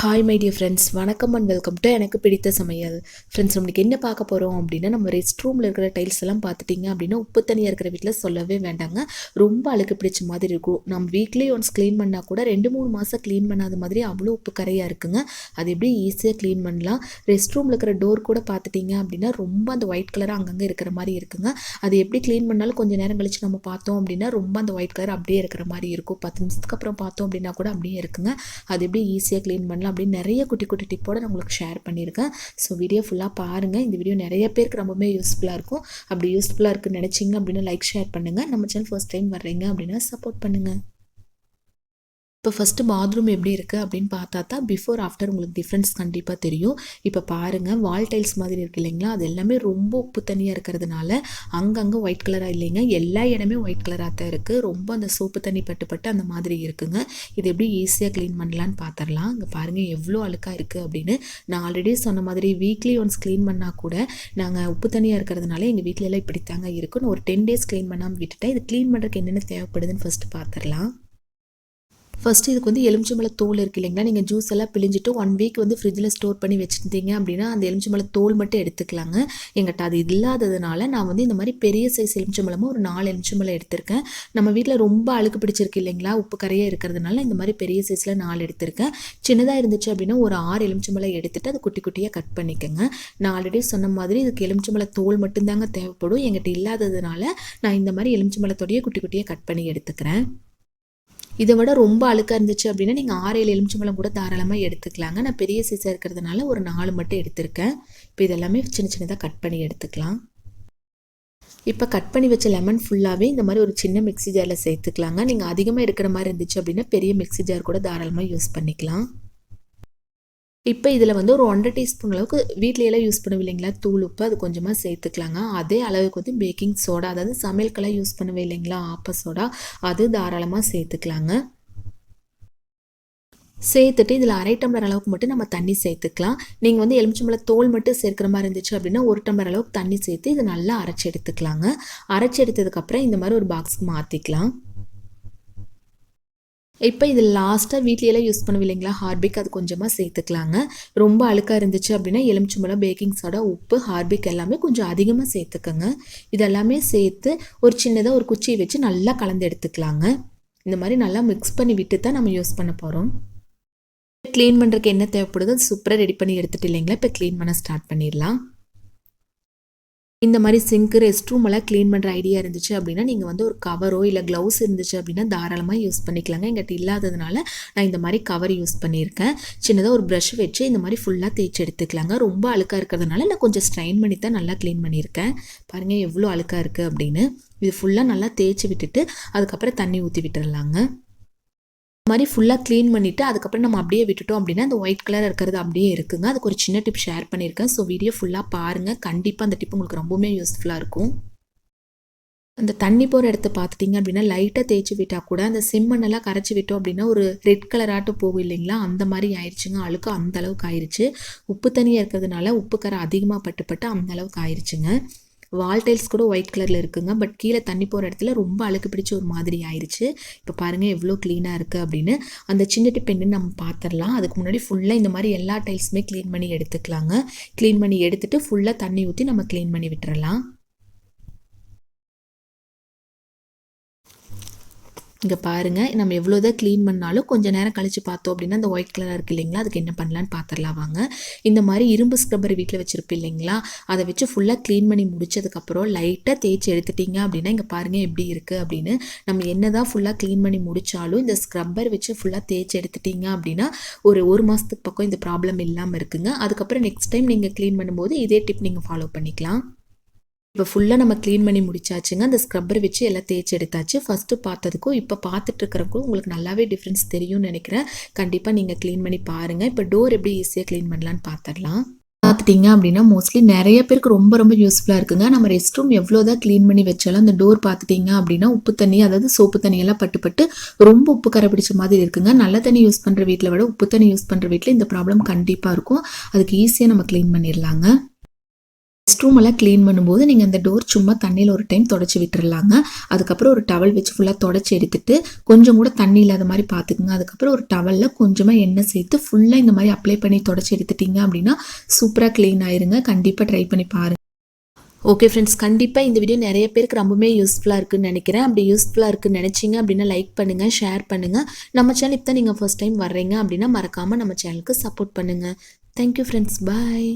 Hi my dear friends வணக்கம் and welcome to எனக்கு பிடித்த சமையல். ஃப்ரெண்ட்ஸ் நம்மளுக்கு என்ன பார்க்க போகிறோம் அப்படின்னா நம்ம ரெஸ்ட் ரூமில் இருக்கிற டைல்ஸ் எல்லாம் பார்த்துட்டிங்க அப்படின்னா உப்பு தனியாக இருக்கிற வீட்டில் சொல்லவே வேண்டாங்க. ரொம்ப அழுக்கு பிடிச்ச மாதிரி இருக்கும். நம்ம வீக்லி ஒன்ஸ் க்ளீன் பண்ணால் கூட ரெண்டு மூணு மாதம் க்ளீன் பண்ணாத மாதிரி அவ்வளோ உப்பு கரையாக இருக்குங்க. அது எப்படி ஈஸியாக க்ளீன் பண்ணலாம்? ரெஸ்ட் ரூமில் இருக்கிற டோர் கூட பார்த்துட்டிங்க அப்படின்னா ரொம்ப அந்த ஒயிட் கலராக அங்கங்கே இருக்கிற மாதிரி இருக்குங்க. அது எப்படி க்ளீன் பண்ணாலும் கொஞ்சம் நேரம் கழிச்சு நம்ம பார்த்தோம் அப்படின்னா ரொம்ப அந்த ஒயிட் கலர் அப்படியே இருக்கிற மாதிரி இருக்கும். பத்து நிமிஷத்துக்கு அப்புறம் பார்த்தோம் அப்படின்னா கூட அப்படியே இருக்குங்க. அது எப்படி ஈஸியாக க்ளீன் பண்ணலாம்? அப்படின்னு நிறைய குட்டி குட்டி டிப்போட நான் உங்களுக்கு ஷேர் பண்ணியிருக்கேன். ஸோ வீடியோ ஃபுல்லாக பாருங்கள் இந்த வீடியோ நிறைய பேருக்கு ரொம்பவே யூஸ்ஃபுல்லாக இருக்கும். அப்படி யூஸ்ஃபுல்லாக இருக்குன்னு நினச்சிங்க அப்படின்னா லைக் ஷேர் பண்ணுங்கள் நம்ம சேனல் ஃபர்ஸ்ட் டைம் வர்றீங்க அப்படின்னா சப்போர்ட் பண்ணுங்கள் இப்போ ஃபஸ்ட்டு பாத்ரூம் எப்படி இருக்குது அப்படின்னு பார்த்தா தான் பிஃபோர் ஆஃப்டர் உங்களுக்கு டிஃப்ரென்ஸ் கண்டிப்பாக தெரியும். இப்போ பாருங்கள் வால் டைல்ஸ் மாதிரி இருக்குது இல்லைங்களா? அது எல்லாமே ரொம்ப உப்பு தண்ணியாக இருக்கிறதுனால அங்கங்கே ஒயிட் கலராக இல்லைங்க. எல்லா இடமே ஒயிட் கலராக தான் இருக்குது ரொம்ப அந்த சோப்பு தண்ணி பட்டு பட்டு அந்த மாதிரி இருக்குங்க. இது எப்படி ஈஸியாக க்ளீன் பண்ணலான்னு பார்த்துடலாம். இங்கே பாருங்கள் எவ்வளோ அழுக்காக இருக்குது அப்படின்னு நான் ஆல்ரெடி சொன்ன மாதிரி வீக்லி ஒன்ஸ் க்ளீன் பண்ணால் கூட நாங்கள் உப்பு தண்ணியாக இருக்கிறதுனால எங்கள் வீட்டிலலாம் எல்லாம் இப்படி தாங்க இருக்குன்னு ஒரு டென் டேஸ் க்ளீன் பண்ணாமல் விட்டுட்டேன். இது க்ளீன் பண்ணுறதுக்கு என்னென்ன தேவைப்படுதுன்னு ஃபஸ்ட்டு பார்த்துடலாம். ஃபஸ்ட்டு இதுக்கு வந்து எலுமிச்சம்பழ தோல் இருக்குது இல்லைங்களா? நீங்கள் ஜூஸ் எல்லாம் பிழிஞ்சிட்டு ஒன் வீக் வந்து ஃப்ரிட்ஜில் ஸ்டோர் பண்ணி வச்சுருந்தீங்க அப்படின்னா அந்த எலுமிச்சம்பழ தோல் மட்டும் எடுத்துக்கலாங்க. எங்கிட்ட அது இல்லாததுனால நான் வந்து இந்த மாதிரி பெரிய சைஸ் எலுமிச்சம்பழமும் ஒரு நாலு எலுமிச்சம்பழம் எடுத்திருக்கேன். நம்ம வீட்டில் ரொம்ப அழுக்கு பிடிச்சிருக்கு இல்லைங்களா? உப்பு கரையாக இருக்கிறதுனால இந்த மாதிரி பெரிய சைஸில் நாலு எடுத்திருக்கேன். சின்னதாக இருந்துச்சு அப்படின்னா ஒரு ஆறு எலுமிச்சம்பழம் எடுத்துகிட்டு அது குட்டி குட்டியாக கட் பண்ணிக்கோங்க. நான் ஆல்ரெடி சொன்ன மாதிரி இதுக்கு எலுமிச்சம்பழ தோல் மட்டும்தாங்க தேவைப்படும். எங்கிட்ட இல்லாததுனால நான் இந்த மாதிரி எலுமிச்சம்பழத்தோடையே குட்டி குட்டியாக கட் பண்ணி எடுத்துக்கிறேன். இதை விட ரொம்ப அழுக்காக இருந்துச்சு அப்படின்னா நீங்கள் ஆறு ஏழு எலுமிச்சம்பழம் கூட தாராளமாக எடுத்துக்கலாங்க. நான் பெரிய சைஸாக இருக்கிறதுனால ஒரு நாலு மட்டும் எடுத்திருக்கேன். இப்போ இதெல்லாமே சின்ன சின்னதாக கட் பண்ணி எடுத்துக்கலாம். இப்போ கட் பண்ணி வச்ச லெமன் ஃபுல்லாகவே இந்த மாதிரி ஒரு சின்ன மிக்சி ஜாரில் சேர்த்துக்கலாங்க. நீங்கள் அதிகமாக இருக்கிற மாதிரி இருந்துச்சு அப்படின்னா பெரிய மிக்சி ஜார் கூட தாராளமாக யூஸ் பண்ணிக்கலாம். இப்போ இதில் வந்து ஒரு ஒன்றரை டீஸ்பூன் அளவுக்கு வீட்லையெல்லாம் யூஸ் பண்ணுவோம் இல்லைங்களா தூள் உப்பு அது கொஞ்சமாக சேர்த்துக்கலாங்க. அதே அளவுக்கு வந்து பேக்கிங் சோடா அதாவது சமையல்கெல்லாம் யூஸ் பண்ணுவேன் இல்லைங்களா ஆப்ப சோடா அது தாராளமாக சேர்த்துக்கலாங்க. சேர்த்துட்டு இதில் அரை டம்ளர் அளவுக்கு மட்டும் நம்ம தண்ணி சேர்த்துக்கலாம். நீங்கள் வந்து எலுமிச்சம்பழ தோல் மட்டும் சேர்க்குற மாதிரி இருந்துச்சு அப்படின்னா ஒரு டம்ளர் அளவுக்கு தண்ணி சேர்த்து இதை நல்லா அரைச்சி எடுத்துக்கலாங்க. அரைச்சி எடுத்ததுக்கப்புறம் இந்த மாதிரி ஒரு பாக்ஸ்க்கு மாற்றிக்கலாம் இப்போ இது லாஸ்ட்டாக வீட்லையெல்லாம் யூஸ் பண்ணுவோம் இல்லைங்களா? ஹார்பிக் அது கொஞ்சமாக சேர்த்துக்கலாங்க. ரொம்ப அழுக்காக இருந்துச்சு அப்படின்னா எலுமிச்சம்பழம் பேக்கிங் சோடா உப்பு ஹார்பிக் எல்லாமே கொஞ்சம் அதிகமாக சேர்த்துக்கோங்க. இதெல்லாமே சேர்த்து ஒரு சின்னதாக ஒரு குச்சியை வச்சு நல்லா கலந்து எடுத்துக்கலாங்க. இந்த மாதிரி நல்லா மிக்ஸ் பண்ணி விட்டு தான் நம்ம யூஸ் பண்ண போகிறோம் க்ளீன் பண்ணுறதுக்கு என்ன தேவைப்படுதோ அது சூப்பராக ரெடி பண்ணி எடுத்துகிட்டு இல்லைங்களா? இப்போ க்ளீன் பண்ண ஸ்டார்ட் பண்ணிடலாம். இந்த மாதிரி சிங்க்கு ரெஸ்ட் ரூம் எல்லாம் க்ளீன் பண்ணுற ஐடியா இருந்துச்சு அப்படின்னா நீங்கள் வந்து ஒரு கவரோ இல்லை க்ளவுஸ் இருந்துச்சு அப்படின்னா தாராளமாக யூஸ் பண்ணிக்கலாங்க. எங்கிட்ட இல்லாததுனால நான் இந்த மாதிரி கவர் யூஸ் பண்ணியிருக்கேன். சின்னதாக ஒரு ப்ரஷ் வச்சு இந்த மாதிரி ஃபுல்லாக தேய்ச்சி எடுத்துக்கலாங்க. ரொம்ப அழுக்காக இருக்கிறதுனால நான் கொஞ்சம் ஸ்ட்ரைன் பண்ணி தான் நல்லா க்ளீன் பண்ணியிருக்கேன். பாருங்கள் எவ்வளோ அழுக்காக இருக்குது அப்படின்னு. இது ஃபுல்லாக நல்லா தேய்ச்சி விட்டுட்டு அதுக்கப்புறம் தண்ணி ஊற்றி விட்டுடலாங்க மாதிரி ஃபுல்லாக க்ளீன் பண்ணிவிட்டு அதுக்கப்புறம் நம்ம அப்படியே விட்டுட்டோம் அப்படின்னா அந்த ஒயிட் கலர் இருக்கிறது அப்படியே இருக்குங்க. அதுக்கு ஒரு சின்ன டிப் ஷேர் பண்ணியிருக்கேன். ஸோ வீடியோ ஃபுல்லாக பாருங்கள் கண்டிப்பாக அந்த டிப் உங்களுக்கு ரொம்பவுமே யூஸ்ஃபுல்லாக இருக்கும். அந்த தண்ணி போகிற இடத்த பார்த்துட்டிங்க அப்படின்னா லைட்டாக தேய்ச்சி விட்டால் கூட அந்த செம்மண்ணெல்லாம் கரைச்சி விட்டோம் அப்படின்னா ஒரு ரெட் கலராட்டு போகும் இல்லைங்களா? அந்த மாதிரி ஆயிடுச்சுங்க அழுக்கு அந்த அளவுக்கு ஆயிடுச்சு உப்பு தண்ணியாக இருக்கிறதுனால உப்பு கரை அதிகமாக பட்டு பட்டு அந்த அளவுக்கு ஆயிடுச்சுங்க வால் டைல்ஸ் கூட ஒயிட் கலரில் இருக்குங்க. பட் கீழே தண்ணி போகிற இடத்துல ரொம்ப அழுக்கு பிடிச்ச ஒரு மாதிரி ஆயிடுச்சு இப்போ பாருங்கள் எவ்வளோ க்ளீனாக இருக்குது அப்படின்னு. அந்த சின்ன டிப்பெண்டு நம்ம பார்த்துடலாம் அதுக்கு முன்னாடி ஃபுல்லாக இந்த மாதிரி எல்லா டைல்ஸுமே க்ளீன் பண்ணி எடுத்துக்கலாங்க. க்ளீன் பண்ணி எடுத்துகிட்டு ஃபுல்லாக தண்ணி ஊற்றி நம்ம க்ளீன் பண்ணி விட்டுறலாம். இங்கே பாருங்கள் நம்ம எவ்வளோ தான் க்ளீன் பண்ணாலும் கொஞ்சம் நேரம் கழித்து பார்த்தோம் அப்படின்னா அந்த ஒயிட் கலராக இருக்குது இல்லைங்களா? அதுக்கு என்ன பண்ணலான்னு பார்த்துடலாம் வாங்க. இந்த மாதிரி இரும்பு ஸ்க்ரப்பர் வீட்டில் வச்சுருப்போம் இல்லைங்களா? அதை வச்சு ஃபுல்லாக க்ளீன் பண்ணி முடிச்சதுக்கப்புறம் லைட்டாக தேய்ச்சி எடுத்துட்டிங்க அப்படின்னா இங்கே பாருங்கள் எப்படி இருக்குது அப்படின்னு. நம்ம என்ன தான் ஃபுல்லாக க்ளீன் பண்ணி முடித்தாலும் இந்த ஸ்க்ரப்பர் வச்சு ஃபுல்லாக தேய்ச்சி எடுத்துட்டிங்க அப்படின்னா ஒரு ஒரு மாதத்துக்கு பக்கம் இந்த ப்ராப்ளம் இல்லாமல் இருக்குங்க. அதுக்கப்புறம் நெக்ஸ்ட் டைம் நீங்கள் க்ளீன் பண்ணும்போது இதே டிப் நீங்கள் ஃபாலோ பண்ணிக்கலாம். இப்போ ஃபுல்லாக நம்ம க்ளீன் பண்ணி முடிச்சாச்சுங்க. அந்த ஸ்க்ரப்பர் வச்சு எல்லாம் தேய்ச்சி எடுத்தாச்சு. ஃபஸ்ட்டு பார்த்ததுக்கும் இப்போ பார்த்துட்டு இருக்கிறக்கும் உங்களுக்கு நல்லாவே டிஃப்ரென்ஸ் தெரியும்னு நினைக்கிறேன். கண்டிப்பாக நீங்கள் க்ளீன் பண்ணி பாருங்கள் இப்போ டோர் எப்படி ஈஸியாக க்ளீன் பண்ணலான்னு பார்த்துடலாம். பார்த்துட்டிங்க அப்படின்னா மோஸ்ட்லி நிறைய பேருக்கு ரொம்ப ரொம்ப யூஸ்ஃபுல்லாக இருக்குங்க. நம்ம ரெஸ்ட் ரூம் எவ்வளோ தான் க்ளீன் பண்ணி வச்சாலும் அந்த டோர் பார்த்துட்டிங்க அப்படின்னா உப்பு தண்ணி அதாவது சோப்பு தண்ணியெல்லாம் பட்டுப்பட்டு ரொம்ப உப்பு கரை பிடிச்ச மாதிரி இருக்குங்க. நல்ல தண்ணி யூஸ் பண்ணுற வீட்டில் விட உப்பு தண்ணி யூஸ் பண்ணுற வீட்டில் இந்த ப்ராப்ளம் கண்டிப்பாக இருக்கும். அதுக்கு ஈஸியாக நம்ம க்ளீன் பண்ணிடலாங்க. ரெஸ்ட் ரூம் எல்லாம் க்ளீன் பண்ணும்போது நீங்கள் அந்த டோர் சும்மா தண்ணியில் ஒரு டைம் தொடச்சி விட்டுறலாங்க. அதுக்கப்புறம் ஒரு டவல் வச்சு ஃபுல்லாக தொடச்சி எடுத்துட்டு கொஞ்சம் கூட தண்ணி இல்லாத மாதிரி பார்த்துக்குங்க அதுக்கப்புறம் ஒரு டவலில் கொஞ்சமாக எண்ணெய் சேர்த்து ஃபுல்லாக இந்த மாதிரி அப்ளை பண்ணி தொடச்சி எடுத்துட்டீங்க அப்படின்னா சூப்பராக க்ளீன் ஆயிருங்க. கண்டிப்பாக ட்ரை பண்ணி பாருங்க. ஓகே ஃப்ரெண்ட்ஸ் கண்டிப்பாக இந்த வீடியோ நிறைய பேருக்கு ரொம்பவே யூஸ்ஃபுல்லாக இருக்குன்னு நினைக்கிறேன். அப்படி யூஸ்ஃபுல்லாக இருக்குன்னு நினச்சிங்க அப்படின்னா லைக் பண்ணுங்கள் ஷேர் பண்ணுங்கள் நம்ம சேனல் இப்போ தான் நீங்கள் ஃபர்ஸ்ட் டைம் வர்றீங்க அப்படின்னா மறக்காமல் நம்ம சேனலுக்கு சப்போர்ட் பண்ணுங்கள் தேங்க்யூ ஃப்ரெண்ட்ஸ் பாய்